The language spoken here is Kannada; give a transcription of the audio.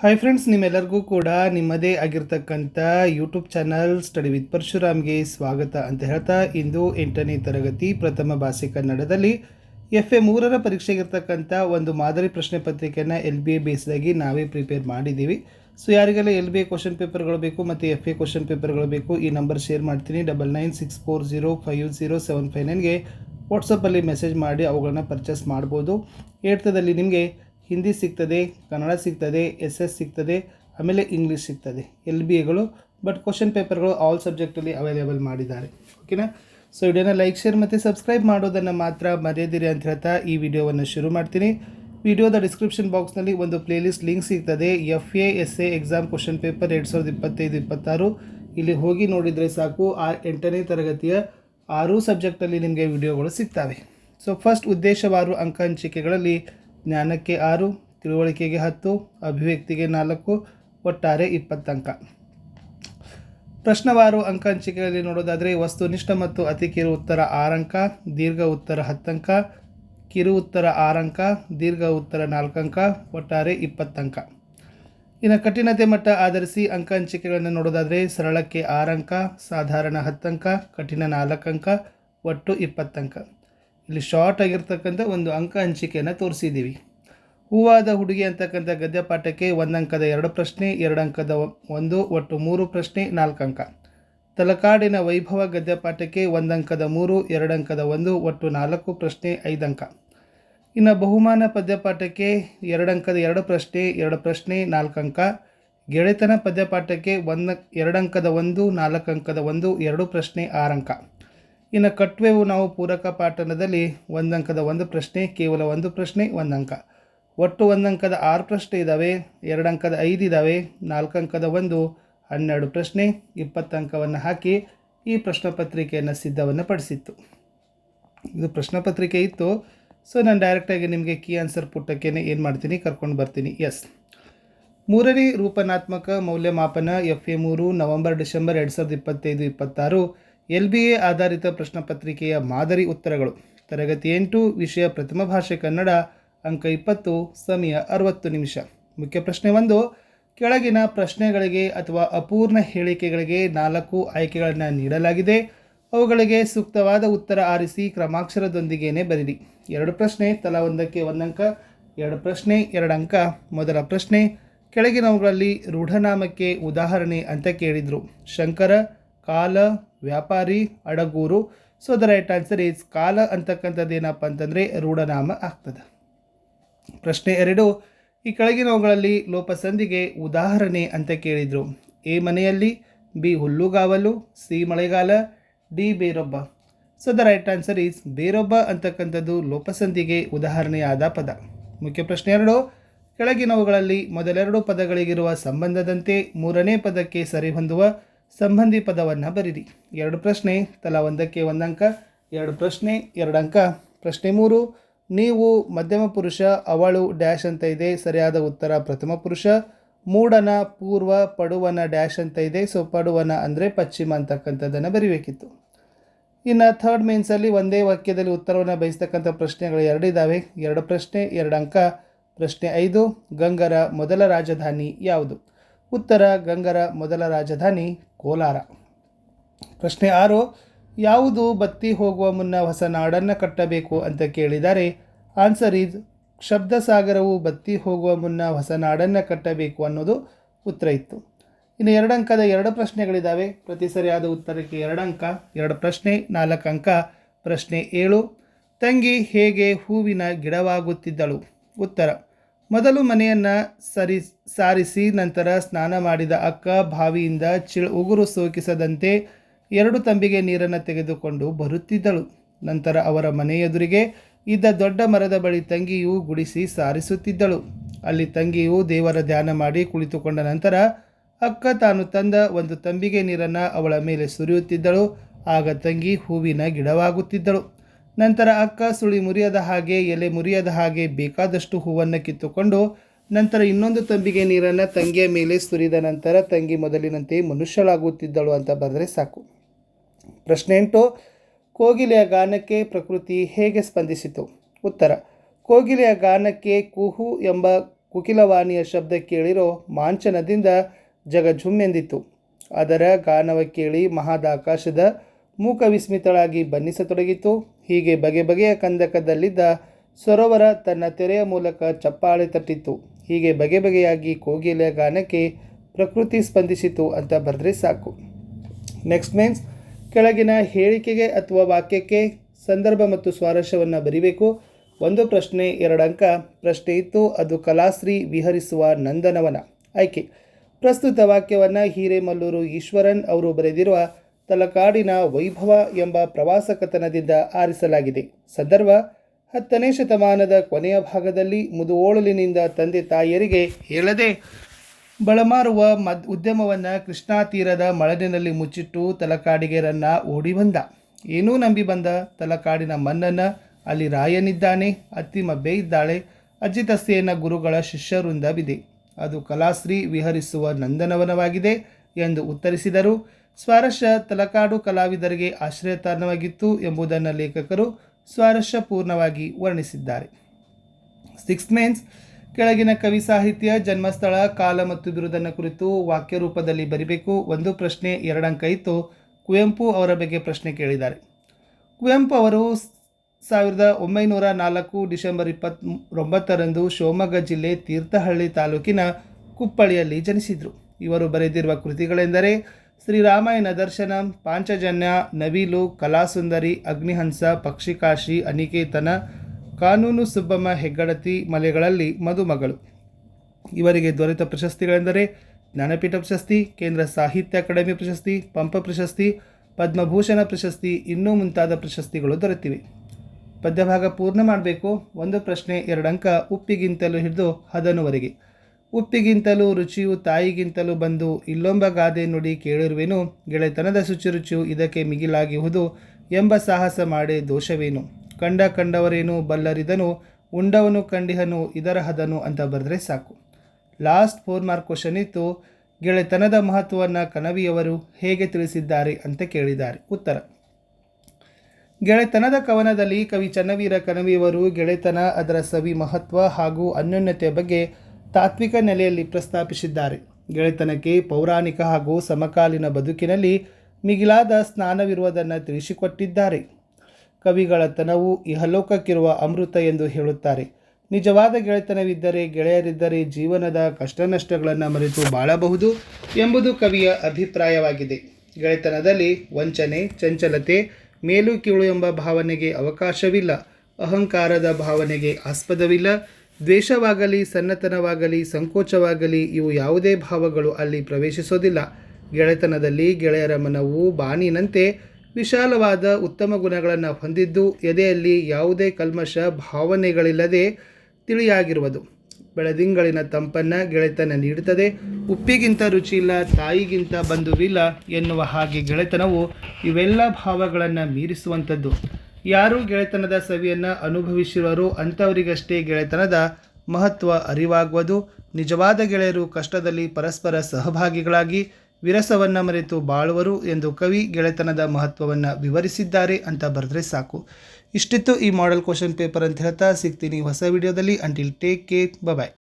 ಹಾಯ್ ಫ್ರೆಂಡ್ಸ್ ನಿಮ್ಮೆಲ್ಲರಿಗೂ ಕೂಡ ನಿಮ್ಮದೇ ಆಗಿರ್ತಕ್ಕಂಥ ಯೂಟ್ಯೂಬ್ ಚಾನಲ್ ಸ್ಟಡಿ ವಿತ್ ಪರಶುರಾಮ್ಗೆ ಸ್ವಾಗತ ಅಂತ ಹೇಳ್ತಾ ಇಂದು ಎಂಟನೇ ತರಗತಿ ಪ್ರಥಮ ಭಾಷೆ ಕನ್ನಡದಲ್ಲಿ ಎಫ್ ಎ ಮೂರರ ಪರೀಕ್ಷೆಗಿರ್ತಕ್ಕಂಥ ಒಂದು ಮಾದರಿ ಪ್ರಶ್ನೆ ಪತ್ರಿಕೆಯನ್ನು ಎಲ್ ಬಿ ಎ ಬೇಸ್ದಾಗಿ ನಾವೇ ಪ್ರಿಪೇರ್ ಮಾಡಿದ್ದೀವಿ. ಸೊ ಯಾರಿಗೆಲ್ಲ ಎಲ್ ಬಿ ಎ ಕ್ವಶನ್ ಪೇಪರ್ಗಳು ಬೇಕು ಮತ್ತು ಎಫ್ ಎ ಕ್ವಶನ್ ಪೇಪರ್ಗಳು ಬೇಕು ಈ ನಂಬರ್ ಶೇರ್ ಮಾಡ್ತೀನಿ. Double nine six four zero five zero seven five ನೈನ್ಗೆ ವಾಟ್ಸಪ್ಪಲ್ಲಿ ಮೆಸೇಜ್ ಮಾಡಿ ಅವುಗಳನ್ನ ಪರ್ಚೇಸ್ ಮಾಡ್ಬೋದು. ಏಡ್ತದಲ್ಲಿ ನಿಮಗೆ ಹಿಂದಿ ಸಿಗ್ತದೆ, ಕನ್ನಡ ಸಿಗ್ತದೆ ಎಸ್ ಎಸ್ ಸಿಗ್ತದೆ, ಆಮೇಲೆ ಇಂಗ್ಲೀಷ್ ಸಿಗ್ತದೆ. ಎಲ್ ಬಿ ಎಗಳು ಬಟ್ ಕ್ವಶನ್ ಪೇಪರ್ಗಳು ಆಲ್ ಸಬ್ಜೆಕ್ಟಲ್ಲಿ ಅವೈಲೇಬಲ್ ಮಾಡಿದ್ದಾರೆ. ಓಕೆನಾ ಸೊ ವಿಡಿಯೋನ ಲೈಕ್ ಶೇರ್ ಮತ್ತು ಸಬ್ಸ್ಕ್ರೈಬ್ ಮಾಡೋದನ್ನು ಮಾತ್ರ ಮರೆಯದಿರಿ ಅಂತ ಹೇಳ್ತಾ ಈ ವಿಡಿಯೋವನ್ನು ಶುರು ಮಾಡ್ತೀನಿ. ವಿಡಿಯೋದ ಡಿಸ್ಕ್ರಿಪ್ಷನ್ ಬಾಕ್ಸ್ನಲ್ಲಿ ಒಂದು ಪ್ಲೇಲಿಸ್ಟ್ ಲಿಂಕ್ ಸಿಗ್ತದೆ. F A S A exam question paper ಎರಡು ಸಾವಿರದ ಇಪ್ಪತ್ತೈದು, ಇಪ್ಪತ್ತಾರು. ಇಲ್ಲಿ ಹೋಗಿ ನೋಡಿದರೆ ಸಾಕು. ಆ ಎಂಟನೇ ತರಗತಿಯ ಆರು ಸಬ್ಜೆಕ್ಟಲ್ಲಿ ನಿಮಗೆ ವಿಡಿಯೋಗಳು ಸಿಗ್ತವೆ. ಸೊ ಫಸ್ಟ್ ಉದ್ದೇಶವಾರು ಅಂಕ ಹಂಚಿಕೆಗಳಲ್ಲಿ ಜ್ಞಾನಕ್ಕೆ ಆರು, ತಿಳುವಳಿಕೆಗೆ ಹತ್ತು, ಅಭಿವ್ಯಕ್ತಿಗೆ ನಾಲ್ಕು, ಒಟ್ಟಾರೆ ಇಪ್ಪತ್ತು ಅಂಕ. ಪ್ರಶ್ನವಾರು ಅಂಕ ಹಂಚಿಕೆಯಲ್ಲಿ ನೋಡೋದಾದರೆ ವಸ್ತುನಿಷ್ಠ ಮತ್ತು ಅತಿ ಕಿರು ಉತ್ತರ ಆರಂಕ ದೀರ್ಘ ಉತ್ತರ ಹತ್ತಂಕ ಕಿರು ಉತ್ತರ ಆರಂಕ ದೀರ್ಘ ಉತ್ತರ ನಾಲ್ಕು ಅಂಕ, ಒಟ್ಟಾರೆ ಇಪ್ಪತ್ತು ಅಂಕ. ಇನ್ನು ಕಠಿಣತೆ ಮಟ್ಟ ಆಧರಿಸಿ ಅಂಕ ಹಂಚಿಕೆಗಳನ್ನು ನೋಡೋದಾದರೆ ಸರಳಕ್ಕೆ ಆರಂಕ ಸಾಧಾರಣ ಹತ್ತಂಕ ಕಠಿಣ ನಾಲ್ಕು ಅಂಕ, ಒಟ್ಟು ಇಪ್ಪತ್ತಂಕ ಇಲ್ಲಿ ಶಾರ್ಟ್ ಆಗಿರ್ತಕ್ಕಂಥ ಒಂದು ಅಂಕ ಹಂಚಿಕೆಯನ್ನು ತೋರಿಸಿದ್ದೀವಿ. ಹೂವಾದ ಹುಡುಗಿ ಅಂತಕ್ಕಂಥ ಗದ್ಯ ಪಾಠಕ್ಕೆ ಅಂಕದ ಎರಡು ಪ್ರಶ್ನೆ ಎರಡು ಅಂಕದ ಒಂದು, ಒಟ್ಟು ಮೂರು ಪ್ರಶ್ನೆ ನಾಲ್ಕು ಅಂಕ ತಲಕಾಡಿನ ವೈಭವ ಗದ್ಯ ಪಾಠಕ್ಕೆ ಒಂದು ಅಂಕದ ಮೂರು ಎರಡು ಅಂಕದ ಒಂದು, ಒಟ್ಟು ನಾಲ್ಕು ಪ್ರಶ್ನೆ ಐದು ಅಂಕ ಇನ್ನು ಬಹುಮಾನ ಪದ್ಯಪಾಠಕ್ಕೆ ಎರಡು ಅಂಕದ ಎರಡು ಪ್ರಶ್ನೆ ಎರಡು ಪ್ರಶ್ನೆ ನಾಲ್ಕು ಅಂಕ ಗೆಳೆತನ ಪದ್ಯಪಾಠಕ್ಕೆ ಒಂದು ಎರಡು ಅಂಕದ ಒಂದು ನಾಲ್ಕು ಅಂಕದ ಒಂದು, ಎರಡು ಪ್ರಶ್ನೆ ಆರು ಅಂಕ ಇನ್ನು ಕಟ್ವೆವು ನಾವು ಪೂರಕ ಪಾಠನದಲ್ಲಿ ಅಂಕದ ಒಂದು ಪ್ರಶ್ನೆ, ಕೇವಲ ಒಂದು ಪ್ರಶ್ನೆ ಒಂದು ಅಂಕ ಒಟ್ಟು ಒಂದು ಅಂಕದ ಆರು ಪ್ರಶ್ನೆ ಇದ್ದಾವೆ ಎರಡು ಅಂಕದ ಐದು ಇದ್ದಾವೆ ನಾಲ್ಕು ಅಂಕದ ಒಂದು, ಹನ್ನೆರಡು ಪ್ರಶ್ನೆ ಇಪ್ಪತ್ತು ಅಂಕವನ್ನು ಹಾಕಿ ಈ ಪ್ರಶ್ನೆ ಪತ್ರಿಕೆಯನ್ನು ಸಿದ್ಧವನ್ನು ಪಡಿಸಿತ್ತು. ಇದು ಪ್ರಶ್ನೆ ಪತ್ರಿಕೆ ಇತ್ತು. ಸೊ ನಾನು ಡೈರೆಕ್ಟಾಗಿ ನಿಮಗೆ ಕೀ ಆನ್ಸರ್ ಪುಟ್ಟಕ್ಕೆ ಏನು ಮಾಡ್ತೀನಿ, ಕರ್ಕೊಂಡು ಬರ್ತೀನಿ. ಎಸ್ ಮೂರನೇ ರೂಪನಾತ್ಮಕ ಮೌಲ್ಯಮಾಪನ ಎಫ್ ಎ ಮೂರು, ನವೆಂಬರ್, ಡಿಸೆಂಬರ್ ಎರಡು ಸಾವಿರದ ಇಪ್ಪತ್ತೈದು, ಇಪ್ಪತ್ತಾರು, ಎಲ್ ಬಿ ಎ ಆಧಾರಿತ ಪ್ರಶ್ನೆ ಪತ್ರಿಕೆಯ ಮಾದರಿ ಉತ್ತರಗಳು. ತರಗತಿ ಎಂಟು, ವಿಷಯ ಪ್ರಥಮ ಭಾಷೆ ಕನ್ನಡ ಅಂಕ ಇಪ್ಪತ್ತು, ಸಮಯ ಅರವತ್ತು ನಿಮಿಷ. ಮುಖ್ಯ ಪ್ರಶ್ನೆ ಒಂದು, ಕೆಳಗಿನ ಪ್ರಶ್ನೆಗಳಿಗೆ ಅಥವಾ ಅಪೂರ್ಣ ಹೇಳಿಕೆಗಳಿಗೆ ನಾಲ್ಕು ಆಯ್ಕೆಗಳನ್ನು ನೀಡಲಾಗಿದೆ. ಅವುಗಳಿಗೆ ಸೂಕ್ತವಾದ ಉತ್ತರ ಆರಿಸಿ ಕ್ರಮಾಕ್ಷರದೊಂದಿಗೇನೆ ಬರೀರಿ ಎರಡು ಪ್ರಶ್ನೆ, ತಲಾ ಒಂದಕ್ಕೆ ಒಂದಂಕ ಎರಡು ಪ್ರಶ್ನೆ, ಎರಡು ಅಂಕ. ಮೊದಲ ಪ್ರಶ್ನೆ, ಕೆಳಗಿನವುಗಳಲ್ಲಿ ರೂಢನಾಮಕ್ಕೆ ಉದಾಹರಣೆ ಅಂತ ಕೇಳಿದರು. ಶಂಕರ, ಕಾಲ, ವ್ಯಾಪಾರಿ, Adagur. So the right answer is ಕಾಲ ಅಂತಕ್ಕಂಥದ್ದು ಏನಪ್ಪ ಅಂತಂದರೆ ರೂಢನಾಮ ಆಗ್ತದೆ. ಪ್ರಶ್ನೆ ಎರಡು, ಈ ಕೆಳಗಿನವುಗಳಲ್ಲಿ ಲೋಪಸಂಧಿಗೆ ಉದಾಹರಣೆ ಅಂತ ಕೇಳಿದರು. ಎ ಮನೆಯಲ್ಲಿ, ಬಿ ಹುಲ್ಲುಗಾವಲು, ಸಿ ಮಳೆಗಾಲ, ಡಿ ಬೇರೊಬ್ಬ. So the right answer is ಬೇರೊಬ್ಬ ಅಂತಕ್ಕಂಥದ್ದು ಲೋಪಸಂಧಿಗೆ ಉದಾಹರಣೆಯಾದ ಪದ. ಮುಖ್ಯ ಪ್ರಶ್ನೆ ಎರಡು, ಕೆಳಗಿನವುಗಳಲ್ಲಿ ಮೊದಲೆರಡು ಪದಗಳಿಗಿರುವ ಸಂಬಂಧದಂತೆ ಮೂರನೇ ಪದಕ್ಕೆ ಸರಿಹೊಂದುವ ಸಂಬಂಧಿ ಪದವನ್ನು ಬರೀರಿ. ಎರಡು ಪ್ರಶ್ನೆ, ತಲಾ ಒಂದಕ್ಕೆ ಒಂದಂಕ, ಎರಡು ಪ್ರಶ್ನೆ ಎರಡು ಅಂಕ ಪ್ರಶ್ನೆ ಮೂರು ನೀವು ಮಧ್ಯಮ ಪುರುಷ, ಅವಳು ಡ್ಯಾಶ್ ಅಂತ ಇದೆ, ಸರಿಯಾದ ಉತ್ತರ ಪ್ರಥಮ ಪುರುಷ. ಮೂಡನ ಪೂರ್ವ, ಪಡುವನ ಡ್ಯಾಶ್ ಅಂತ ಇದೆ ಸೊ ಪಡುವನ ಅಂದರೆ ಪಶ್ಚಿಮ ಅಂತಕ್ಕಂಥದ್ದನ್ನು ಬರಿಬೇಕಿತ್ತು. ಇನ್ನು ಥರ್ಡ್ ಮೀನ್ಸಲ್ಲಿ ಒಂದೇ ವಾಕ್ಯದಲ್ಲಿ ಉತ್ತರವನ್ನು ಬಯಸ್ತಕ್ಕಂಥ ಪ್ರಶ್ನೆಗಳು ಎರಡಿದ್ದಾವೆ ಎರಡು ಪ್ರಶ್ನೆ, ಎರಡು ಅಂಕ. ಪ್ರಶ್ನೆ ಐದು, ಗಂಗರ ಮೊದಲ ರಾಜಧಾನಿ ಯಾವುದು? ಉತ್ತರ, ಗಂಗರ ಮೊದಲ ರಾಜಧಾನಿ ಕೋಲಾರ. ಪ್ರಶ್ನೆ ಆರು ಯಾವುದು ಬತ್ತಿ ಹೋಗುವ ಮುನ್ನ ಹೊಸ ನಾಡನ್ನು ಕಟ್ಟಬೇಕು ಅಂತ ಕೇಳಿದರೆ, ಆನ್ಸರ್ ಈಸ್ ಶಬ್ದಸಾಗರವು ಬತ್ತಿ ಹೋಗುವ ಮುನ್ನ ಹೊಸ ನಾಡನ್ನು ಕಟ್ಟಬೇಕು ಅನ್ನೋದು ಉತ್ತರ ಇತ್ತು. ಇನ್ನು ಎರಡು ಅಂಕದ ಎರಡು ಪ್ರಶ್ನೆಗಳಿದ್ದಾವೆ ಪ್ರತಿ ಸರಿಯಾದ ಉತ್ತರಕ್ಕೆ ಎರಡು ಅಂಕ, ಎರಡು ಪ್ರಶ್ನೆ, ನಾಲ್ಕು ಅಂಕ, ಪ್ರಶ್ನೆ ಏಳು. ತಂಗಿ ಹೇಗೆ ಹೂವಿನ ಗಿಡವಾಗುತ್ತಿದ್ದಳು? ಉತ್ತರ, ಮೊದಲು ಮನೆಯನ್ನು ಸರಿ, ಸಾರಿಸಿ ನಂತರ ಸ್ನಾನ ಮಾಡಿದ ಅಕ್ಕ ಬಾವಿಯಿಂದ ಚಿಳ್ ಉಗುರು ಸೋಕಿಸದಂತೆ ಎರಡು ತಂಬಿಗೆ ನೀರನ್ನು ತೆಗೆದುಕೊಂಡು ಬರುತ್ತಿದ್ದಳು. ನಂತರ ಅವರ ಮನೆಯೆದುರಿಗೆ ಇದ್ದ ದೊಡ್ಡ ಮರದ ಬಳಿ ತಂಗಿಯು ಗುಡಿಸಿ ಸಾರಿಸುತ್ತಿದ್ದಳು. ಅಲ್ಲಿ ತಂಗಿಯು ದೇವರ ಧ್ಯಾನ ಮಾಡಿ ಕುಳಿತುಕೊಂಡ ನಂತರ ಅಕ್ಕ ತಾನು ತಂದ ಒಂದು ತಂಬಿಗೆ ನೀರನ್ನು ಅವಳ ಮೇಲೆ ಸುರಿಯುತ್ತಿದ್ದಳು. ಆಗ ತಂಗಿ ಹೂವಿನ ಗಿಡವಾಗುತ್ತಿದ್ದಳು. ನಂತರ ಅಕ್ಕ ಸುಳಿ ಮುರಿಯದ ಹಾಗೆ, ಎಲೆ ಮುರಿಯದ ಹಾಗೆ ಬೇಕಾದಷ್ಟು ಹೂವನ್ನು ಕಿತ್ತುಕೊಂಡು ನಂತರ ಇನ್ನೊಂದು ತಂಬಿಗೆ ನೀರನ್ನು ತಂಗಿಯ ಮೇಲೆ ಸುರಿದ ನಂತರ ತಂಗಿ ಮೊದಲಿನಂತೆ ಮನುಷ್ಯಳಾಗುತ್ತಿದ್ದಳು ಅಂತ ಬರೆದರೆ ಸಾಕು. ಪ್ರಶ್ನೆ ಎಂಟು, ಕೋಗಿಲೆಯ ಗಾನಕ್ಕೆ ಪ್ರಕೃತಿ ಹೇಗೆ ಸ್ಪಂದಿಸಿತು? ಉತ್ತರ, ಕೋಗಿಲೆಯ ಗಾನಕ್ಕೆ ಕುಹು ಎಂಬ ಕುಕಿಲವಾಣಿಯ ಶಬ್ದ ಕೇಳಿರೋ ಮಾಂಚನದಿಂದ ಜಗ ಝುಮ್ಮೆಂದಿತ್ತು ಅದರ ಗಾನವ ಕೇಳಿ ಮಹಾದಾಕಾಶದ ಮೂಕ ವಿಸ್ಮಿತಳಾಗಿ ಬನ್ನಿಸತೊಡಗಿತು. ಹೀಗೆ ಬಗೆ ಬಗೆಯ ಕಂದಕದಲ್ಲಿದ್ದ ಸರೋವರ ತನ್ನ ತೆರೆಯ ಮೂಲಕ ಚಪ್ಪಾಳೆ ತಟ್ಟಿತ್ತು. ಹೀಗೆ ಬಗೆ ಬಗೆಯಾಗಿ ಕೋಗಿಲೆಯ ಗಾನಕ್ಕೆ ಪ್ರಕೃತಿ ಸ್ಪಂದಿಸಿತು ಅಂತ ಬರೆದ್ರೆ ಸಾಕು. ನೆಕ್ಸ್ಟ್ ಮೀನ್ಸ್ ಕೆಳಗಿನ ಹೇಳಿಕೆಗೆ ಅಥವಾ ವಾಕ್ಯಕ್ಕೆ ಸಂದರ್ಭ ಮತ್ತು ಸ್ವಾರಸ್ಯವನ್ನು ಬರಿಬೇಕು. ಒಂದು ಪ್ರಶ್ನೆ, ಎರಡು ಅಂಕ. ಪ್ರಶ್ನೆ ಇತ್ತು, ಅದು ಕಲಾಶ್ರೀ ವಿಹರಿಸುವ ನಂದನವನ. ಆಯ್ಕೆ. ಪ್ರಸ್ತುತ ವಾಕ್ಯವನ್ನು ಹಿರೇಮಲ್ಲೂರು ಈಶ್ವರನ್ ಅವರು ಬರೆದಿರುವ ತಲಕಾಡಿನ ವೈಭವ ಎಂಬ ಪ್ರವಾಸ ಕಥನದಿಂದ ಆರಿಸಲಾಗಿದೆ. ಸಂದರ್ಭ. ಹತ್ತನೇ ಶತಮಾನದ ಕೊನೆಯ ಭಾಗದಲ್ಲಿ ಮುದುವೋಳಲಿನಿಂದ ತಂದೆ ತಾಯಿಯರಿಗೆ ಹೇಳದೆ ಬಳಮಾರುವ ಮದ್ ಉದ್ಯಮವನ್ನು ಕೃಷ್ಣಾ ತೀರದ ಮಳಲಿನಲ್ಲಿ ಮುಚ್ಚಿಟ್ಟು ತಲಕಾಡಿಗೆರನ್ನು ಓಡಿ ಬಂದ. ಏನೂ ನಂಬಿ ಬಂದ ತಲಕಾಡಿನ ಮನ್ನನ್ನು ಅಲ್ಲಿ ರಾಯನಿದ್ದಾನೆ. ಅತ್ತಿ ಮಬ್ಬೆ ಇದ್ದಾಳೆ. ಅಜಿತಸ್ಸೇನ ಗುರುಗಳ ಶಿಷ್ಯವೃಂದವಿದೆ ಅದು ಕಲಾಶ್ರೀ ವಿಹರಿಸುವ ನಂದನವನವಾಗಿದೆ ಎಂದು ಉತ್ತರಿಸಿದರು. ಸ್ವಾರಸ್ಯ ತಲಕಾಡು ಕಲಾವಿದರಿಗೆ ಆಶ್ರಯತಾಣವಾಗಿತ್ತು ಎಂಬುದನ್ನು ಲೇಖಕರು ಸ್ವಾರಸ್ಯಪೂರ್ಣವಾಗಿ ವರ್ಣಿಸಿದ್ದಾರೆ. ಸಿಕ್ಸ್ ಮೇನ್ಸ್ ಕೆಳಗಿನ ಕವಿ ಸಾಹಿತ್ಯ, ಜನ್ಮಸ್ಥಳ, ಕಾಲ ಮತ್ತು ಬಿರುದನ್ನು ಕುರಿತು ವಾಕ್ಯ ರೂಪದಲ್ಲಿ ಬರಿಬೇಕು. ಒಂದು ಪ್ರಶ್ನೆ, ಎರಡಂಕ ಇತ್ತು. ಕುವೆಂಪು ಅವರ ಬಗ್ಗೆ ಪ್ರಶ್ನೆ ಕೇಳಿದ್ದಾರೆ. ಕುವೆಂಪು ಅವರು ಸಾವಿರದ ಒಂಬೈನೂರ ನಾಲ್ಕು ಡಿಸೆಂಬರ್ ಇಪ್ಪತ್ತೊಂಬತ್ತರಂದು ಶಿವಮೊಗ್ಗ ಜಿಲ್ಲೆ ತೀರ್ಥಹಳ್ಳಿ ತಾಲೂಕಿನ ಕುಪ್ಪಳಿಯಲ್ಲಿ ಜನಿಸಿದರು. ಇವರು ಬರೆದಿರುವ ಕೃತಿಗಳೆಂದರೆ ಶ್ರೀರಾಮಾಯಣ ದರ್ಶನ, ಪಾಂಚಜನ್ಯ, ನವಿಲು, ಕಲಾಸುಂದರಿ, ಅಗ್ನಿಹಂಸ, ಪಕ್ಷಿಕಾಶಿ, ಅನಿಕೇತನ ಕಾನೂನು ಸುಬ್ಬಮ್ಮ ಹೆಗ್ಗಡತಿ ಮಲೆಗಳಲ್ಲಿ ಮದುಮಗಳು. ಇವರಿಗೆ ದೊರೆತ ಪ್ರಶಸ್ತಿಗಳೆಂದರೆ ಜ್ಞಾನಪೀಠ ಪ್ರಶಸ್ತಿ, ಕೇಂದ್ರ ಸಾಹಿತ್ಯ ಅಕಾಡೆಮಿ ಪ್ರಶಸ್ತಿ, ಪಂಪ ಪ್ರಶಸ್ತಿ, ಪದ್ಮಭೂಷಣ ಪ್ರಶಸ್ತಿ, ಇನ್ನೂ ಮುಂತಾದ ಪ್ರಶಸ್ತಿಗಳು ದೊರೆತಿವೆ. ಪದ್ಯಭಾಗ ಪೂರ್ಣ ಮಾಡಬೇಕು. ಒಂದು ಪ್ರಶ್ನೆ, ಎರಡು ಅಂಕ ಉಪ್ಪಿಗಿಂತಲೂ ಹಿಡಿದು ಹದನುವರೆಗೆ ಉಪ್ಪಿಗಿಂತಲೂ ರುಚಿಯು ತಾಯಿಗಿಂತಲೂ ಬಂದು ಇಲ್ಲೊಂಬ ಗಾದೆ ನುಡಿ ಕೇಳಿರುವೆನು. ಗೆಳೆತನದ ಶುಚಿರುಚಿಯು ಇದಕ್ಕೆ ಮಿಗಿಲಾಗಿಹುದು ಎಂಬ ಸಾಹಸ ಮಾಡೇ ದೋಷವೇನು? ಕಂಡ ಕಂಡವರೇನು ಬಲ್ಲರಿದನು, ಉಂಡವನು ಕಂಡಿಹನು, ಇದರ ಹದನು ಅಂತ ಬರೆದ್ರೆ ಸಾಕು. ಲಾಸ್ಟ್ ಫೋರ್ ಮಾರ್ಕ್ ಕ್ವಶನ್ ಇತ್ತು, ಗೆಳೆತನದ ಮಹತ್ವವನ್ನು ಕನವಿಯವರು ಹೇಗೆ ತಿಳಿಸಿದ್ದಾರೆ ಅಂತ ಕೇಳಿದ್ದಾರೆ. ಉತ್ತರ. ಗೆಳೆತನದ ಕವನದಲ್ಲಿ ಕವಿ ಚನ್ನವೀರ ಕನವಿಯವರು ಗೆಳೆತನ, ಅದರ ಸವಿ ಮಹತ್ವ ಹಾಗೂ ಅನ್ಯೋನ್ಯತೆಯ ಬಗ್ಗೆ ತಾತ್ವಿಕ ನೆಲೆಯಲ್ಲಿ ಪ್ರಸ್ತಾಪಿಸಿದ್ದಾರೆ. ಗೆಳೆತನಕ್ಕೆ ಪೌರಾಣಿಕ ಹಾಗೂ ಸಮಕಾಲೀನ ಬದುಕಿನಲ್ಲಿ ಮಿಗಿಲಾದ ಸ್ನಾನವಿರುವುದನ್ನು ತಿಳಿಸಿಕೊಟ್ಟಿದ್ದಾರೆ. ಕವಿಗಳ ತನವು ಇಹಲೋಕಕ್ಕಿರುವ ಅಮೃತ ಎಂದು ಹೇಳುತ್ತಾರೆ. ನಿಜವಾದ ಗೆಳೆತನವಿದ್ದರೆ ಗೆಳೆಯರಿದ್ದರೆ ಜೀವನದ ಕಷ್ಟ ನಷ್ಟಗಳನ್ನು ಮರೆತು ಬಾಳಬಹುದು ಎಂಬುದು ಕವಿಯ ಅಭಿಪ್ರಾಯವಾಗಿದೆ. ಗೆಳೆತನದಲ್ಲಿ ವಂಚನೆ, ಚಂಚಲತೆ, ಮೇಲು ಕೀಳು ಎಂಬ ಭಾವನೆಗೆ ಅವಕಾಶವಿಲ್ಲ. ಅಹಂಕಾರದ ಭಾವನೆಗೆ ಆಸ್ಪದವಿಲ್ಲ. ದ್ವೇಷವಾಗಲಿ, ಸನ್ನತನವಾಗಲಿ, ಸಂಕೋಚವಾಗಲಿ ಇವು ಯಾವುದೇ ಭಾವಗಳು ಅಲ್ಲಿ ಪ್ರವೇಶಿಸೋದಿಲ್ಲ. ಗೆಳೆತನದಲ್ಲಿ ಗೆಳೆಯರ ಮನವು ಬಾನಿನಂತೆ ವಿಶಾಲವಾದ ಉತ್ತಮ ಗುಣಗಳನ್ನು ಹೊಂದಿದ್ದು ಎದೆಯಲ್ಲಿ ಯಾವುದೇ ಕಲ್ಮಶ ಭಾವನೆಗಳಿಲ್ಲದೆ ತಿಳಿಯಾಗಿರುವುದು. ಬೆಳದಿಂಗಳಿನ ತಂಪನ್ನು ಗೆಳೆತನ ನೀಡುತ್ತದೆ. ಉಪ್ಪಿಗಿಂತ ರುಚಿಯಿಲ್ಲ, ತಾಯಿಗಿಂತ ಬಂಧುವಿಲ್ಲ ಎನ್ನುವ ಹಾಗೆ ಗೆಳೆತನವು ಇವೆಲ್ಲ ಭಾವಗಳನ್ನು ಮೀರಿಸುವಂಥದ್ದು. ಯಾರು ಗೆಳೆತನದ ಸವಿಯನ್ನು ಅನುಭವಿಸಿರುವರೋ ಅಂಥವರಿಗಷ್ಟೇ ಗೆಳೆತನದ ಮಹತ್ವ ಅರಿವಾಗುವುದು. ನಿಜವಾದ ಗೆಳೆಯರು ಕಷ್ಟದಲ್ಲಿ ಪರಸ್ಪರ ಸಹಭಾಗಿಗಳಾಗಿ ವಿರಸವನ್ನು ಮರೆತು ಬಾಳುವರು ಎಂದು ಕವಿ ಗೆಳೆತನದ ಮಹತ್ವವನ್ನು ವಿವರಿಸಿದ್ದಾರೆ ಅಂತ ಬರೆದ್ರೆ ಸಾಕು. ಇಷ್ಟಿತ್ತು ಈ ಮಾಡೆಲ್ ಕ್ವಶನ್ ಪೇಪರ್ ಅಂತ ಹೇಳ್ತಾ ಸಿಗ್ತೀನಿ. ಹೊಸ ವಿಡಿಯೋದಲ್ಲಿ ಅಂಟಿಲ್ ಟೇಕ್ ಕೇರ್ ಬಾಯ್